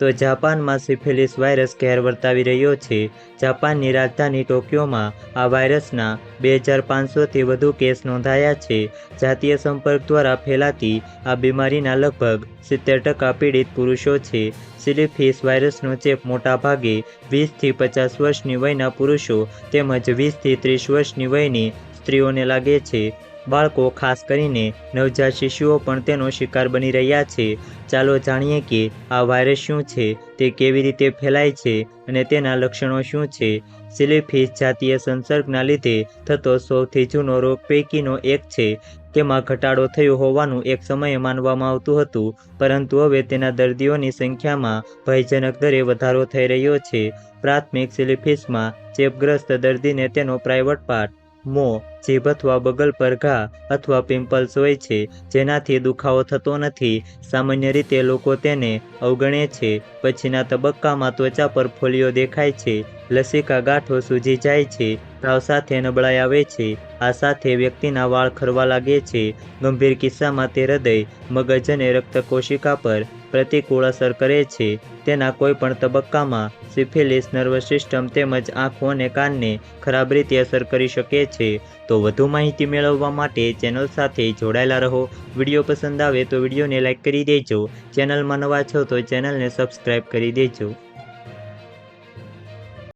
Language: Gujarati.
તો જાપાનમાં સિફિલિસ વાયરસ કહેર વર્તાવી રહ્યો છે. જાપાનની રાજધાની ટોક્યોમાં આ વાયરસના બે હજાર પાંચસોથી વધુ કેસ નોંધાયા છે. જાતીય સંપર્ક દ્વારા ફેલાતી આ બીમારીના લગભગ સિત્તેર ટકા પીડિત પુરુષો છે. સિલિફિસ વાયરસનો ચેપ મોટાભાગે વીસથી પચાસ વર્ષની વયના પુરુષો તેમજ વીસથી ત્રીસ વર્ષની વયની સ્ત્રીઓને લાગે છે. બાળકો, ખાસ કરીને નવજાત શિશુઓ પણ તેનો શિકાર બની રહ્યા છે. ચાલો જાણીએ કે આ વાયરસ શું છે, તે કેવી રીતે ફેલાય છે અને તેના લક્ષણો શું છે. સિલિફિસ જાતીય સંસર્ગના લીધે થતો સૌથી જૂનો રોગ પૈકીનો એક છે. તેમાં ઘટાડો થયો હોવાનું એક સમયે માનવામાં આવતું હતું, પરંતુ હવે તેના દર્દીઓની સંખ્યામાં ભયજનક દરે વધારો થઈ રહ્યો છે. પ્રાથમિક સિલિફિસમાં ચેપગ્રસ્ત દર્દીને તેનો પ્રાઇવેટ પાર્ટ મોં, જીભ અથવા બગલ પર ઘા અથવા પિમ્પલ્સ હોય છે, જેનાથી દુખાવો થતો નથી. સામાન્ય રીતે લોકો તેને અવગણે છે. પછીના તબક્કામાં ત્વચા પર ફોલ્લીઓ દેખાય છે. લસિકા ગાંઠો સૂજી જાય છે, તાવ સાથે નબળાઈ આવે છે, આ સાથે વ્યક્તિના વાળ ખરવા લાગે છે. ગંભીર કિસ્સામાં તે હૃદય, મગજ અને રક્ત કોશિકા પર પ્રતિકૂળ અસર કરે છે. તેના કોઈ પણ તબક્કામાં સિફિલિસ નર્વસ સિસ્ટમ તેમજ આંખો અને કાનને ખરાબ રીતે અસર કરી શકે છે. તો વધુ માહિતી મેળવવા માટે ચેનલ સાથે જોડાયેલા રહો. વીડિયો પસંદ આવે તો વિડીયોને લાઇક કરી દેજો. ચેનલમાં નવા છો તો ચેનલને સબસ્ક્રાઈબ કરી દેજો.